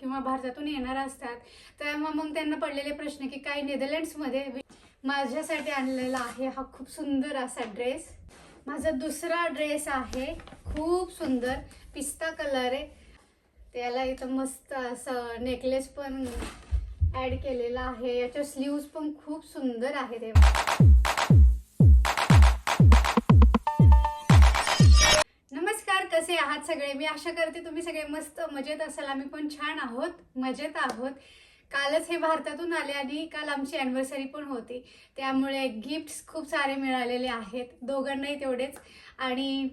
किंवा भारतातून येणार असतात. तर मग त्यांना पडलेले प्रश्न की काही नेदरलँड्समध्ये माझ्यासाठी आणलेला आहे हा खूप सुंदर असा ड्रेस. माझा दुसरा ड्रेस आहे खूप सुंदर पिस्ता कलर आहे. त्याला इथं मस्त असं नेकलेस पण ॲड केलेला आहे. याच्या स्लीव्ज पण खूप सुंदर आहे तेव्हा कसे आहात सगळे. मी आशा करते तुम्ही सगळे मस्त मजेत असाल. आम्ही पण छान आहोत मजेत आहोत. कालच हे भारतातून आले आणि काल आमची अॅनिव्हर्सरी पण होती. त्यामुळे गिफ्ट्स खूप सारे मिळालेले आहेत. दोघांनाही तेवढेच. आणि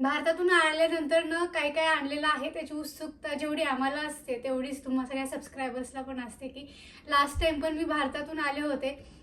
भारतातून आल्यानंतर न काय काय आणलेलं आहे. त्याची उत्सुकता जेवढी आम्हाला असते तेवढीच तुम्हा सगळ्या सबस्क्रायबर्सला पण असते की लास्ट टाइम पण मी भारतातून आले होते.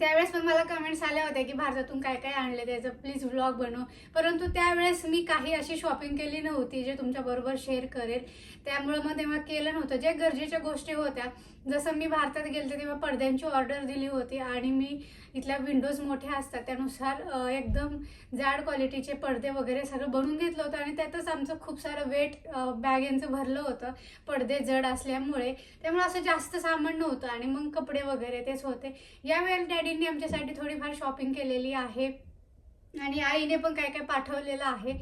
त्यावेळेस पण मला कमेंट्स आल्या होत्या की भारतातून काय काय आणले त्याचं प्लीज व्लॉग बनव. परंतु त्यावेळेस मी काही अशी शॉपिंग केली नव्हती जे तुमच्याबरोबर शेअर करेल. त्यामुळं मग तेव्हा केलं नव्हतं. जे गरजेच्या गोष्टी होत्या जसं मी भारतात गेलते तेव्हा पडद्यांची ऑर्डर दिली होती आणि मी इथल्या विंडोज मोठ्या असतात त्यानुसार एकदम जाड क्वालिटीचे पडदे वगैरे सगळं बनवून घेतलं होतं आणि त्यातच आमचं खूप सारं वेट बॅग यांचं भरलं होतं. पडदे जड असल्यामुळे. त्यामुळे असं जास्त सामान नव्हतं आणि मग कपडे वगैरे तेच होते. यावेळेला डॅडींनी आमच्यासाठी थोडीफार शॉपिंग केलेली आहे. आणि आईने पण काय काय पाठवलेलं आहे.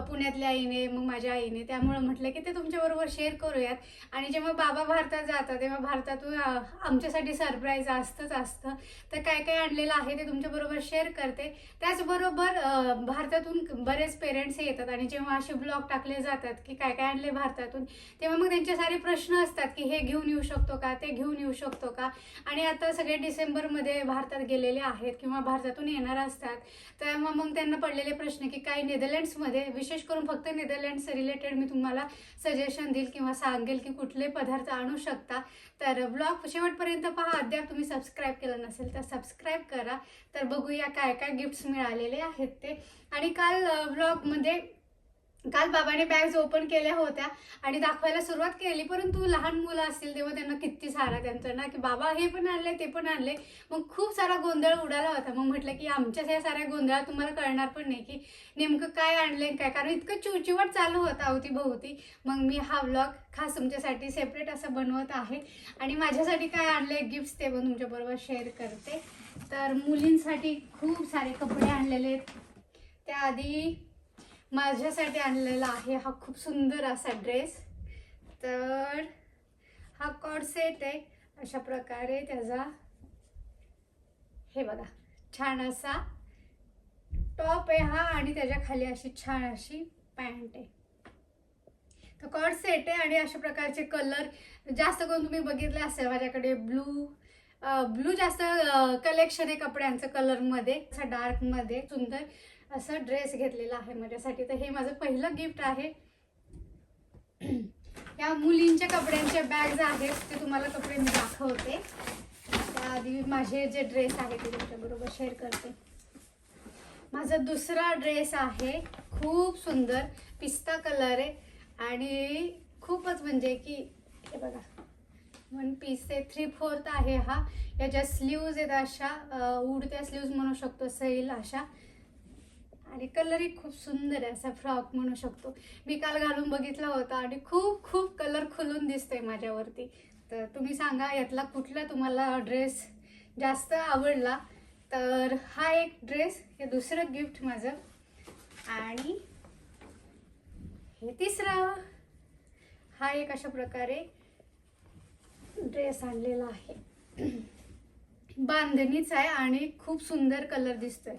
पुण्यातल्या आईने मग माझ्या आईने त्यामुळं म्हटलं की ते तुमच्याबरोबर शेअर करूयात. आणि जेव्हा बाबा भारतात जातात तेव्हा भारतातून आमच्यासाठी सरप्राईज असतंच असतं. तर काय काय आणलेलं आहे ते तुमच्याबरोबर शेअर करते. त्याचबरोबर भारतातून बरेच पेरेंट्स येतात आणि जेव्हा असे ब्लॉग टाकले जातात की काय काय आणले भारतातून तेव्हा मग त्यांचे सारे प्रश्न असतात की हे घेऊन येऊ शकतो का ते घेऊन येऊ शकतो का? आणि आता सगळे डिसेंबरमध्ये भारतात गेलेले आहेत किंवा भारतातून येणार असतात. तर मग मग त्यांना पडलेले प्रश्न की काही नेदरलँड्समध्ये विशेष करून फक्त नेदरलँड्स रिलेटेड मी तुम्हाला सजेशन देईल किंवा सांगेल की कुठले पदार्थ आणू शकता. तर ब्लॉग शेवटपर्यंत पहा. अद्याप तुम्ही सबस्क्राईब केलं नसेल तर सबस्क्राईब करा. तर बघूया काय काय गिफ्ट्स मिळालेले आहेत ते. आणि काल ब्लॉगमध्ये काल बाबाने बॅग्स ओपन केल्या होत्या आणि दाखवायला सुरुवात केली परंतु लहान मुलं असतील तेव्हा त्यांना किती सारा त्यांचं ना की बाबा हे पण आणले ते पण आणले. मग खूप सारा गोंधळ उडाला होता. मग म्हटलं की आमच्याच या साऱ्या गोंधळात तुम्हाला कळणार पण नाही की नेमकं काय आणले काय कारण इतकं चिवचिवट चालू होता अवतीभोवती. मग मी हा व्लॉग खास तुमच्यासाठी सेपरेट असं बनवत आहे. आणि माझ्यासाठी काय आणले गिफ्ट्स ते पण तुमच्याबरोबर शेअर करते. तर मुलींसाठी खूप सारे कपडे आणलेले आहेत. त्याआधी माझ्यासाठी आणलेला आहे हा खूप सुंदर असा ड्रेस. तर हा कॉड सेट आहे. अशा प्रकारे त्याचा हे बघा छान असा टॉप आहे हा आणि त्याच्याखाली अशी छान अशी पॅन्ट आहे. तर कॉड सेट आहे आणि अशा प्रकारचे कलर जास्त करून तुम्ही बघितलं असेल माझ्याकडे ब्लू ब्लू जास्त कलेक्शन आहे कपड्यांचं कलरमध्ये. असं डार्कमध्ये सुंदर असं ड्रेस घेतलेला आहे माझ्यासाठी. तर हे माझं पहिलं गिफ्ट आहे. या मुलींच्या कपड्यांचे बॅग्स आहेत ते तुम्हाला कपडे मी दाखवते. त्याआधी माझे जे ड्रेस आहे ते तुमच्याबरोबर शेअर करते. माझा दुसरा ड्रेस आहे खूप सुंदर पिस्ता कलर आहे. आणि खूपच म्हणजे की हे बघा वन पीस आहे थ्री फोर्थ आहे हा. याच्या स्लीव्ज आहेत अशा उडत्या स्लीव्ज म्हणू शकतो सैल अशा. आणि कलरही खूप सुंदर आहे असा फ्रॉक म्हणू शकतो. मी काल घालून बघितला होता आणि खूप खूप कलर खुलून दिसतोय माझ्यावरती. तर तुम्ही सांगा यातला कुठला तुम्हाला ड्रेस जास्त आवडला? तर हा एक ड्रेस हे दुसरं गिफ्ट माझं. आणि हे तिसरं. हा एक अशा प्रकारे ड्रेस आणलेला आहे. बांधणीच आहे आणि खूप सुंदर कलर दिसतोय.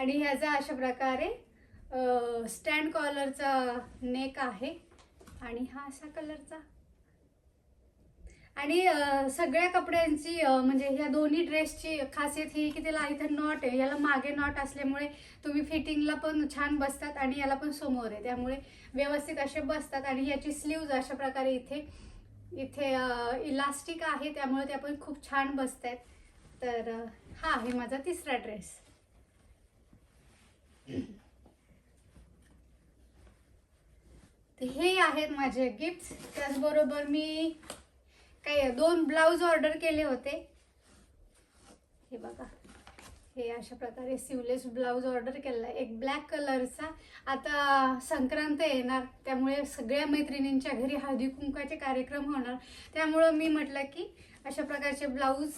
आणि ह्याचा अशा प्रकारे स्टँड कॉलरचा नेक आहे आणि हा असा कलरचा आणि सगळ्या कपड्यांची म्हणजे ह्या दोन्ही ड्रेसची खासियत ही की त्याला इथं नॉट आहे. याला मागे नॉट असल्यामुळे तुम्ही फिटिंगला पण छान बसतात आणि याला पण समोर आहे. त्यामुळे व्यवस्थित असे बसतात आणि याची स्लीव्ज अशा प्रकारे इथे इथे इलास्टिक आहे. त्यामुळे त्या पण खूप छान बसत आहेत तर हा आहे माझा तिसरा ड्रेस हे आहेत माझे गिफ्ट त्याचबरोबर मी काय दोन ब्लाऊज ऑर्डर केले होते. हे बघा. हे अशा प्रकारे सिवलेस ब्लाऊज ऑर्डर केलेला आहे. एक ब्लॅक कलरचा आता संक्रांत येणार त्यामुळे सगळ्या मैत्रिणींच्या घरी हळदी कुंकाचे कार्यक्रम होणार. त्यामुळं मी म्हटलं की अशा प्रकारचे ब्लाऊज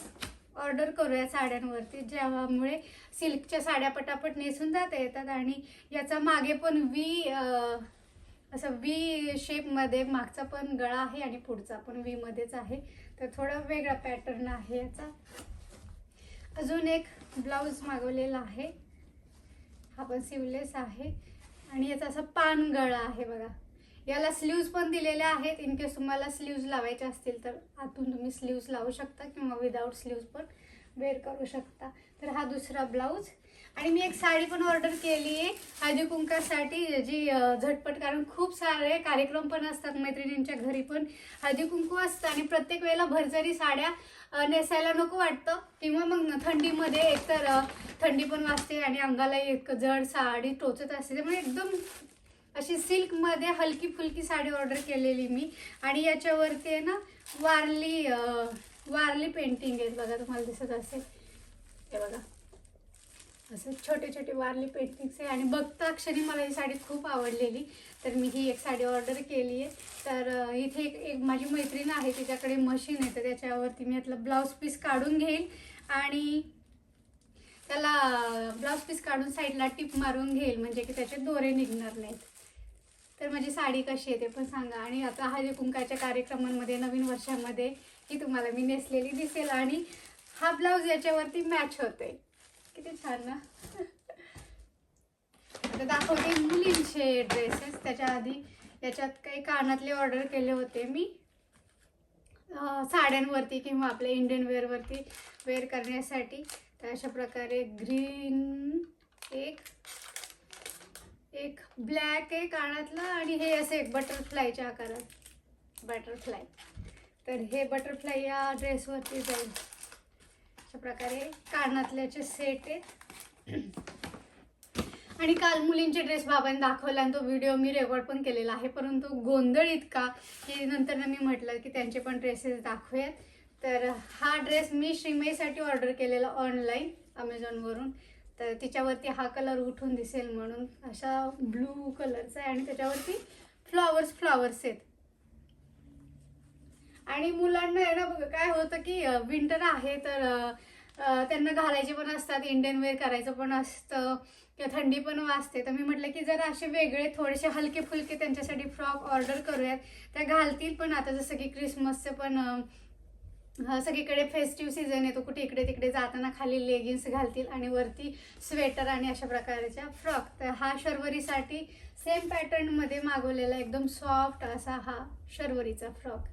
ऑर्डर करूया साड्यांवरती ज्यामुळे सिल्कच्या साड्या पटापट नेसून जाता येतात आणि याचा मागे पण वी असं वी शेपमध्ये मागचा पण गळा आहे आणि पुढचा पण वीमध्येच आहे. तर थोडा वेगळा पॅटर्न आहे याचा. अजून एक ब्लाऊज मागवलेला आहे. हा पण सिवलेस आहे. आणि याचा असा पान गळा आहे बघा. याला स्लीव्ज पण दिलेल्या आहेत. इन केस तुम्हाला स्लीव्ज लावायचे असतील तर आतून तुम्ही स्लीव्ज लावू शकता किंवा विदाऊट स्लीव्ज पण वेअर करू शकता. तर हा दुसरा ब्लाऊज आणि मी एक साडी पण ऑर्डर केली आहे. हळदी कुंकासाठी जी झटपट कारण खूप सारे कार्यक्रम पण असतात मैत्रिणींच्या घरी पण. हळदी कुंकू असतं आणि प्रत्येक वेळेला भरजरी साड्या नेसायला नको वाटतं. किंवा मग थंडीमध्ये एकतर थंडी पण वाजते आणि अंगाला एक जड साडी टोचत असते. त्यामुळे एकदम अशी सिल्कमध्ये हलकी फुलकी साडी ऑर्डर केलेली मी. आणि याच्यावरती आहे ना वारली वारली पेंटिंग आहेत बघा तुम्हाला दिसत असेल. हे बघा. असं छोटे छोटे वारली पेंटिंग्स आहे. आणि बघता क्षणी मला ही साडी खूप आवडलेली. तर मी ही एक साडी ऑर्डर केली आहे. तर इथे एक एक माझी मैत्रीण आहे तिच्याकडे मशीन आहे तर त्याच्यावरती मी यातला ब्लाऊज पीस काढून घेईल. आणि त्याला ब्लाऊज पीस काढून साईडला टिप मारून घेईल. म्हणजे की त्याचे दोरे निघणार नाहीत. तर माझी साडी कशी आहे ते पण सांगा. आणि आता हळदी कुंकाच्या कार्यक्रमांमध्ये नवीन वर्षामध्ये ही तुम्हाला मी नेसलेली दिसेल. आणि हा ब्लाऊज याच्यावरती मॅच होते किती छान ना? आता दाखवते मुलींचे ड्रेसेस त्याच्या आधी याच्यात काही कानातले ऑर्डर केले होते मी. साड्यांवरती किंवा आपल्या इंडियन वेअरवरती वेअर करण्यासाठी. तर अशा प्रकारे ग्रीन एक एक ब्लॅक आहे कानातला आणि हे असे बटरफ्लायच्या आकारात. बटरफ्लाय तर हे बटरफ्लाय या ड्रेसवरती जाईल. अशा प्रकारे कानातल्याचे सेट आहेत. आणि काल मुलींचे ड्रेस बाबांनी दाखवला आणि तो व्हिडिओ मी रेकॉर्ड पण केलेला आहे. परंतु गोंधळ इतका की नंतर मी म्हटलं की त्यांचे पण ड्रेसेस दाखवूयात तर हा ड्रेस मी श्रीमईसाठी ऑर्डर केलेला ऑनलाईन अमेझॉनवरून तर तिच्यावरती हा कलर उठून दिसेल म्हणून अशा ब्लू कलरचा आहे आणि त्याच्यावरती फ्लॉवर्स फ्लॉवर्स आहेत. आणि मुलांना आहे ना बघ काय होतं की विंटर आहे तर त्यांना घालायचे पण असतात इंडियन वेअर करायचं पण असतं किंवा थंडी पण वाजते. तर मी म्हटलं की जरा असे वेगळे थोडेसे हलके फुलके त्यांच्यासाठी फ्रॉक ऑर्डर करूयात. त्या घालतील पण आता जसं की क्रिसमसचं पण सगळीकडे फेस्टिव्ह सीझन येतो. कुठे इकडे तिकडे जाताना खाली लेगिन्स घालतील आणि वरती स्वेटर आणि अशा प्रकारच्या फ्रॉक तर हा शर्वरीसाठी सेम पॅटर्नमध्ये मागवलेला एकदम सॉफ्ट असा हा शर्वरीचा फ्रॉक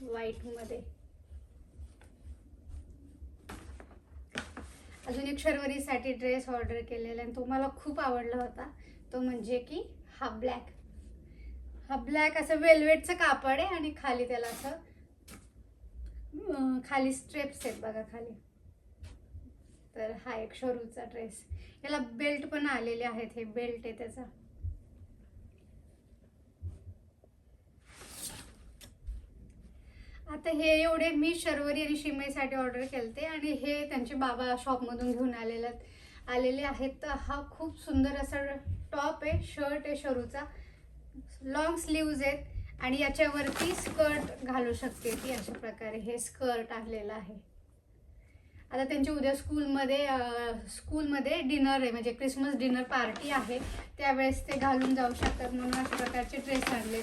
व्हाईटमध्ये अजून एक शर्वरीसाठी ड्रेस ऑर्डर केलेला आणि तो मला खूप आवडला होता. तो म्हणजे की हा ब्लॅक हा ब्लॅक असं वेल्वेटचं कापड आहे आणि खाली त्याला असं खाली स्ट्रेप्स आहेत बघा खाली. तर हा एक शोरूचा ड्रेस याला बेल्ट पण आलेले आहेत हे बेल्ट आहे त्याचा. आता हे एवढे मी शर्वरी आणि शिमईसाठी ऑर्डर केलते आणि हे त्यांचे बाबा शॉपमधून घेऊन आलेले आलेले आहेत. तर हा खूप सुंदर असा टॉप आहे शर्ट आहे शरूचा लॉंग स्लीव्ज आहेत. आणि याच्यावरती स्कर्ट घालू शकते ती अशा प्रकारे हे स्कर्ट आणलेलं आहे. आता त्यांची उद्या स्कूलमध्ये स्कूलमध्ये डिनर आहे म्हणजे क्रिसमस डिनर पार्टी आहे. त्यावेळेस ते घालून जाऊ शकतात म्हणून अशा प्रकारचे ड्रेस आणले.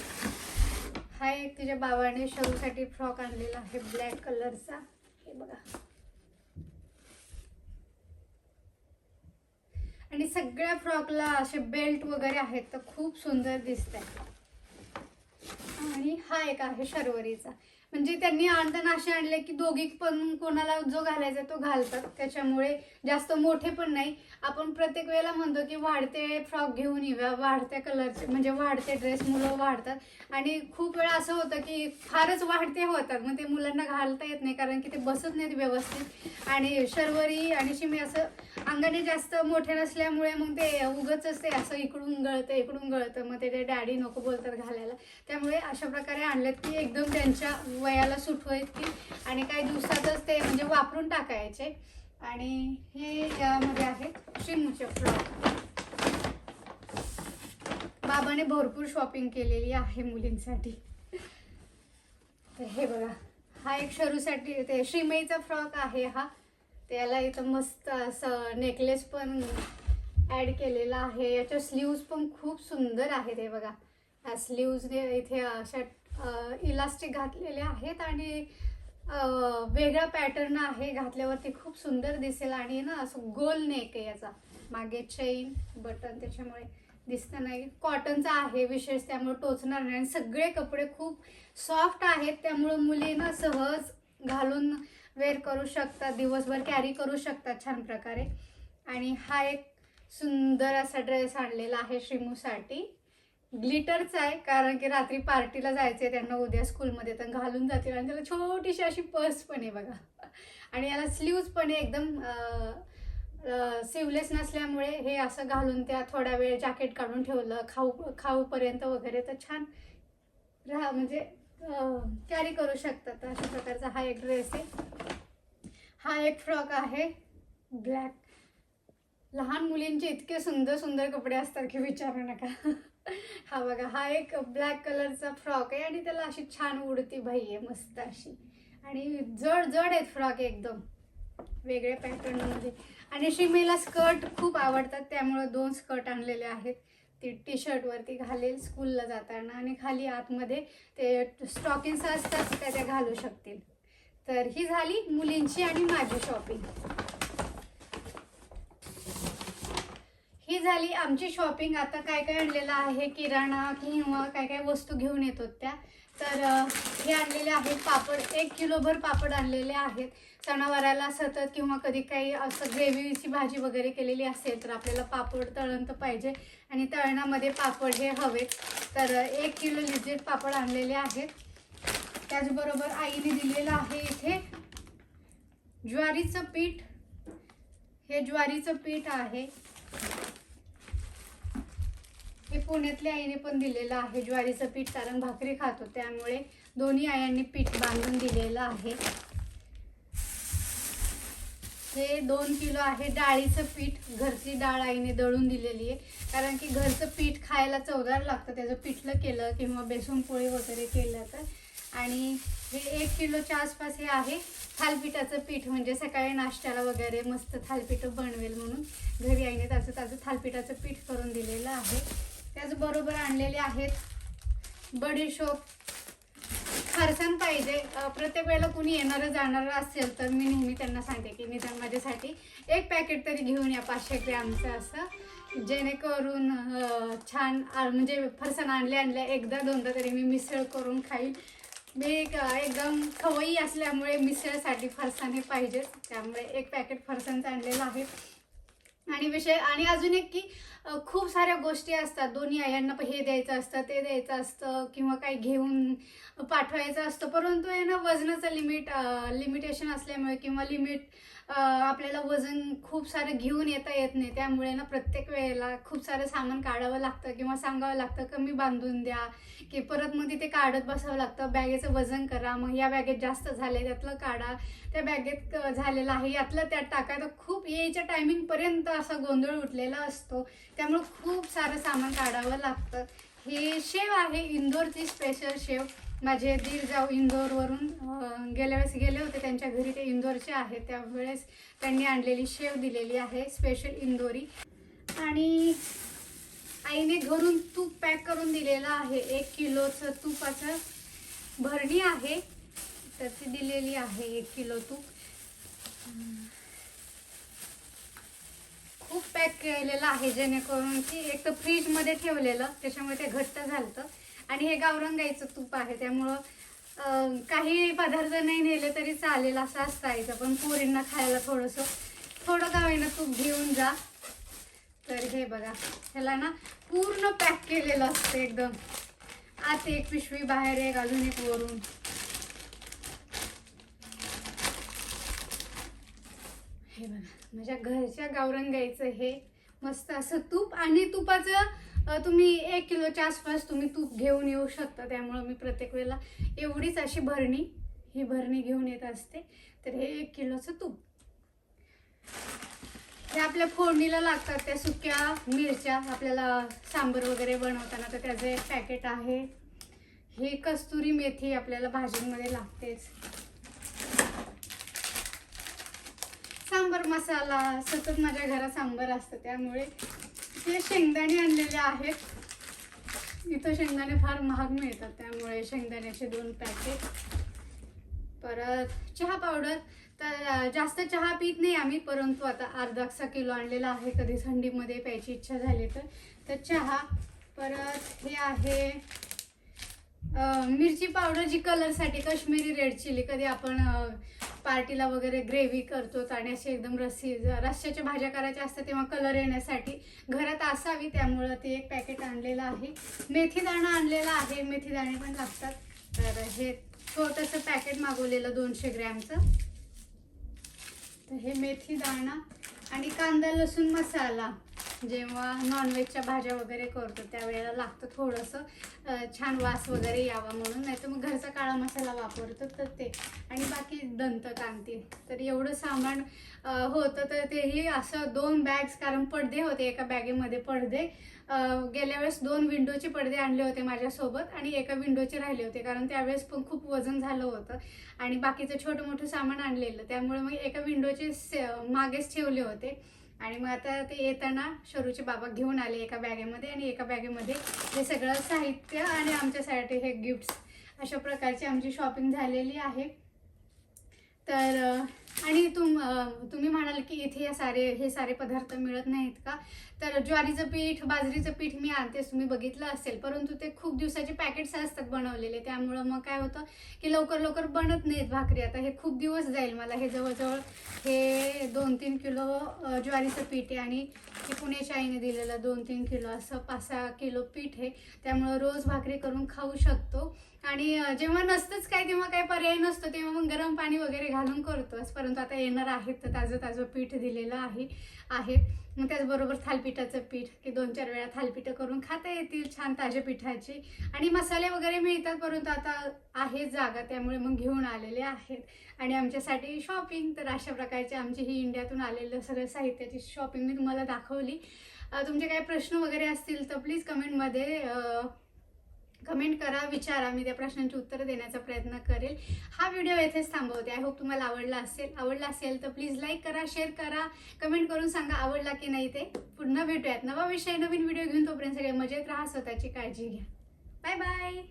हा एक तिच्या बाबाने शरूसाठी फ्रॉक आणलेला आहे ब्लॅक कलरचा. हे बघा. आणि सगळ्या फ्रॉकला असे बेल्ट वगैरे आहेत तर खूप सुंदर दिसत आणि हा एक आहे शर्वरीचा. म्हणजे त्यांनी आणताना असे आणले की दोघी पण कोणाला जो घालायचा तो घालतात. त्याच्यामुळे जास्त मोठे पण नाही. आपण प्रत्येक वेळेला म्हणतो की वाढते फ्रॉक घेऊन येऊया वाढत्या कलरचे म्हणजे वाढते ड्रेस मुलं वाढतात. आणि खूप वेळा असं होतं की फारच वाढते होतात. मग ते मुलांना घालता येत नाही कारण की ते बसत नाहीत व्यवस्थित. आणि शर्वरी आणि शिमी असं अंगाने जास्त मोठे नसल्यामुळे मग ते उगच असते असं इकडून गळतं इकडून गळतं. मग ते डॅडी नको बोलतात घालायला. त्यामुळे अशा प्रकारे आणलेत की एकदम त्यांच्या वयाला सूट होईल आणि काही दिवसातच ते म्हणजे वापरून टाकायचे. आणि हे यामध्ये आहे श्रीमुचे फ्रॉक बाबाने भरपूर शॉपिंग केलेली आहे मुलींसाठी. तर हे बघा हा एक शरूसाठी ते श्रीमईचा फ्रॉक आहे हा. त्याला इथं मस्त असं नेकलेस पण ॲड केलेला आहे. याच्या स्लीव्ज पण खूप सुंदर आहेत हे बघा. ह्या स्लीव्जने इथे अशा इलास्टिक घातलेले आहेत आणि वेगळा पॅटर्न आहे घातल्यावरती खूप सुंदर दिसेल आणि ना असं गोल नेक आहे याचा. मागे चेन बटन त्याच्यामुळे दिसतं नाही. कॉटनचा आहे विशेष त्यामुळे टोचणार नाही. आणि सगळे कपडे खूप सॉफ्ट आहेत त्यामुळं मुली ना सहज घालून वेअर करू शकतात दिवसभर कॅरी करू शकतात छान प्रकारे. आणि हा एक सुंदर असा ड्रेस आणलेला आहे श्रीमूसाठी. ग्लिटरच आहे कारण की रात्री पार्टीला जायचं आहे त्यांना उद्या स्कूलमध्ये तर घालून जातील. आणि त्याला छोटीशी अशी पर्स पण आहे बघा. आणि याला स्लीव्ज पण आहे एकदम सिवलेस नसल्यामुळे हे असं घालून त्या थोडा वेळ जॅकेट काढून ठेवलं खाऊ खाऊपर्यंत वगैरे तर छान राहा म्हणजे कॅरी करू शकतात. तर अशा प्रकारचा हा एक ड्रेस आहे. हा एक फ्रॉक आहे ब्लॅक लहान मुलींचे इतके सुंदर सुंदर कपडे असतात की विचारू नका. हा बघा हा एक ब्लॅक कलरचा फ्रॉक आहे आणि त्याला अशी छान उडती बाई आहे मस्त अशी. आणि जड जड आहेत फ्रॉक एकदम. वेगळ्या पॅटर्नमध्ये आणि शिमेला स्कर्ट खूप आवडतात त्यामुळे दोन स्कर्ट आणलेले आहेत. ती टी शर्टवरती घालेल स्कूलला जाताना आणि खाली आतमध्ये ते स्टॉकिंग्स असतात त्या त्या घालू शकतील. तर ही झाली मुलींची आणि माझी शॉपिंग ही झाली आमची शॉपिंग आता काय काय आणलेलं आहे? किराणा किंवा काय काय वस्तू घेऊन येतो त्या तर हे आणलेले आहेत पापड. एक किलोभर पापड आणलेले आहेत. सणावाराला सतत किंवा कधी काही असं ग्रेव्हीची भाजी वगैरे केलेली असेल तर आपल्याला पापड तळण तर पाहिजे. आणि तळणामध्ये पापड हे हवेत. तर एक किलो लिजेट पापड आणलेले आहेत. त्याचबरोबर आईने दिलेलं आहे इथे ज्वारीचं पीठ. हे ज्वारीचं पीठ आहे. हे पुण्यातल्या आईने पण दिलेलं आहे. ज्वारीचं पीठ कारण भाकरी खातो. त्यामुळे दोन्ही आयांनी पीठ बांधून दिलेलं आहे. हे दोन किलो आहे. डाळीचं पीठ घरची डाळ आईने दळून दिलेली आहे. कारण की घरचं पीठ खायला चवदार लागतं. त्याचं पिठलं केलं किंवा बेसन पोळी वगैरे केलं तर. आणि हे एक किलोच्या आसपास हे आहे. थालपिठाचं पीठ म्हणजे सकाळी नाश्त्याला वगैरे मस्त थालपीठं बनवेल म्हणून घरी आईने त्याचं त्याचं थालपिठाचं पीठ करून दिलेलं आहे. त्याचबरोबर आणलेले आहेत. बडीशोप फरसाण पाहिजे. प्रत्येक वेळेला कुणी येणारं जाणारं असेल तर मी नेहमी त्यांना सांगते की निदान माझ्यासाठी एक पॅकेट तरी घेऊन या पाचशे ग्रॅमचं असं. जेणेकरून छान म्हणजे फरसाण आणले आणल्या एकदा दोनदा तरी मी मिसळ करून खाईल. मी एक एकदम खवई असल्यामुळे मिसळसाठी फरसाण हे पाहिजेच. त्यामुळे एक पॅकेट फरसाणचं आणलेलं आहे. आणि विषय आणि अजून एक की खूप साऱ्या गोष्टी असतात. दोन्ही आयांना हे द्यायचं असतं ते द्यायचं असतं किंवा काही घेऊन पाठवायचं असतं. परंतु आहे ना वजनाचं लिमिट लिमिटेशन असल्यामुळे किंवा लिमिट आपल्याला वजन खूप सारं घेऊन येता येत नाही. त्यामुळे ना प्रत्येक वेळेला खूप सारं सामान काढावं लागतं किंवा सांगावं लागतं कमी बांधून द्या. की परत मग तिथे काढत बसावं लागतं. बॅगेचं वजन करा. मग या बॅगेत जास्त झाले त्यातलं काढा. त्या बॅगेत क- झालेलं आहे यातलं त्यात टाका. तर खूप यायच्या टायमिंगपर्यंत असा गोंधळ उठलेला असतो. त्यामुळे खूप सारं सामान काढावं लागतं. ही शेव आहे इंदोरची स्पेशल शेव. माझे दीर जाऊ इंदोरवरून गेल्या वेळेस गेले होते त्यांच्या घरी ते इंदोरचे आहे त्यावेळेस त्यांनी आणलेली शेव दिलेली आहे स्पेशल इंदोरी. आणि आईने घरून तूप पॅक करून दिलेलं आहे. एक किलोचं तुपाचं भरणी आहे. तर ती दिलेली आहे एक किलो तूप. खूप पॅक केलेलं आहे जेणेकरून की एक तर फ्रीजमध्ये ठेवलेलं त्याच्यामुळे ते घट्ट झालं आणि हे गावरान गाईचं तूप आहे त्यामुळं काही पदार्थ नाही नेले तरी चालेल असं असतं पण पोरींना खायला थोडंसं थोडं गावीनं तूप घेऊन जा. तर हे बघा ह्याला ना पूर्ण पॅक केलेलं असतं एकदम. आत एक पिशवी बाहेर एक अजून एक वरून. हे बघा माझ्या घरच्या गावरंगाईचं हे मस्त असं तूप आणि तुपाचं तुम्ही एक किलोच्या आसपास तुम्ही तूप घेऊन येऊ शकता. त्यामुळं मी प्रत्येक वेळेला एवढीच अशी भरणी ही भरणी घेऊन येत असते. तर हे एक किलोचं तूप. हे आपल्या फोडणीला लागतात त्या सुक्या मिरच्या. आपल्याला सांबर वगैरे बनवताना तर त्याचं एक पॅकेट आहे. हे कस्तुरी मेथी आपल्याला भाजीमध्ये लागतेच. सांबर मसाला सतत माझ्या घरात सांबर असतं. त्यामुळे हे शेंगदाणे आणलेले आहेत इथं शेंगदाणे फार महाग मिळतात त्यामुळे शेंगदाण्याचे दोन पॅकेट परत चहा पावडर तर जास्त चहा पित नाही आम्ही परंतु आता अर्धासा किलो आणलेला आहे. कधी थंडीमध्ये प्यायची इच्छा झाली तर तर चहा. परत हे आहे मिरची पावडर जी कलरसाठी काश्मीरी रेड चिली कधी आपण पार्टीला वगैरे ग्रेव्ही करतो आणि असे एकदम रस्सी रस्स्याच्या भाज्या करायच्या असतात तेव्हा कलर येण्यासाठी घरात असावी त्यामुळं ते एक पॅकेट आणलेलं आहे. मेथी दाणा आणलेला आहे मेथी दाणे पण लागतात. तर हे छोटंसं पॅकेट मागवलेलं दोनशे ग्रॅमचं. तर हे मेथी दाणा आणि कांदा लसूण मसाला. जेव्हा नॉनव्हेजच्या भाज्या वगैरे करतो त्यावेळेला लागतं थोडंसं छान वास वगैरे यावा म्हणून. नाही तर मग घरचा काळा मसाला वापरतो तर ते. आणि बाकी दंतकांती तर एवढं सामान होतं तर तेही असं दोन बॅग्स कारण पडदे होते एका बॅगेमध्ये पडदे. गेल्या वेळेस दोन विंडोचे पडदे आणले होते माझ्यासोबत आणि एका विंडोचे राहिले होते कारण त्यावेळेस पण खूप वजन झालं होतं. आणि बाकीचं छोटं मोठं सामान आणलेलं. त्यामुळे मग एका विंडोचे से- मागेच ठेवले होते. आणि मग आता ते येताना शरूचे बाबा घेऊन आले एका बॅगेमध्ये आणि एका बॅगेमध्ये हे सगळं साहित्य आणि आमच्यासाठी हे गिफ्ट्स अशा प्रकारची आमची शॉपिंग झालेली आहे. तर आणि तुम तुम्ही म्हणाल की इथे या सारे हे सारे पदार्थ मिळत नाहीत का? तर ज्वारीचं पीठ बाजरीचं पीठ मी आणतेच तुम्ही बघितलं असेल परंतु ते खूप दिवसाचे पॅकेट्स असतात बनवलेले. त्यामुळं मग काय होतं की लवकर लवकर बनत नाहीत भाकरी. आता हे खूप दिवस जाईल मला हे जवळजवळ हे दोन तीन किलो ज्वारीचं पीठ आहे आणि हे पुण्याच्या आईने दिलेलं दोन तीन किलो असं पाच सहा किलो पीठ आहे. त्यामुळं रोज भाकरी करून खाऊ शकतो. आणि जेव्हा नसतंच काय तेव्हा काही पर्याय नसतो. तेव्हा मग गरम पाणी वगैरे घालून करतोच परंतु आता येणार आहेत तर ताजं ताजं पीठ दिलेलं आहे आहे. मग त्याचबरोबर थालपिठाचं पीठ की दोन चार वेळा थालपीठं करून खाता येतील छान ताज्या पिठाची. आणि मसाले वगैरे मिळतात परंतु आता आहे जागा त्यामुळे मग घेऊन आलेले आहेत. आणि आमच्यासाठी शॉपिंग तर अशा प्रकारचे आमची ही इंडियातून आलेलं सगळं साहित्याची शॉपिंग मी तुम्हाला दाखवली. तुमचे काही प्रश्न वगैरे असतील तर प्लीज कमेंटमध्ये कमेंट करा विचारा मी त्या प्रश्नांची उत्तरं देण्याचा प्रयत्न करेल. हा व्हिडिओ येथेच थांबवते. आय होप तुम्हाला आवडला असेल. आवडला असेल तर प्लीज लाईक करा शेअर करा. कमेंट करून सांगा आवडला की नाही ते. पुन्हा भेटूयात. नवा विषय नवीन व्हिडिओ घेऊन तोपर्यंत सगळे मजेत राहा स्वतःची काळजी घ्या. Bye bye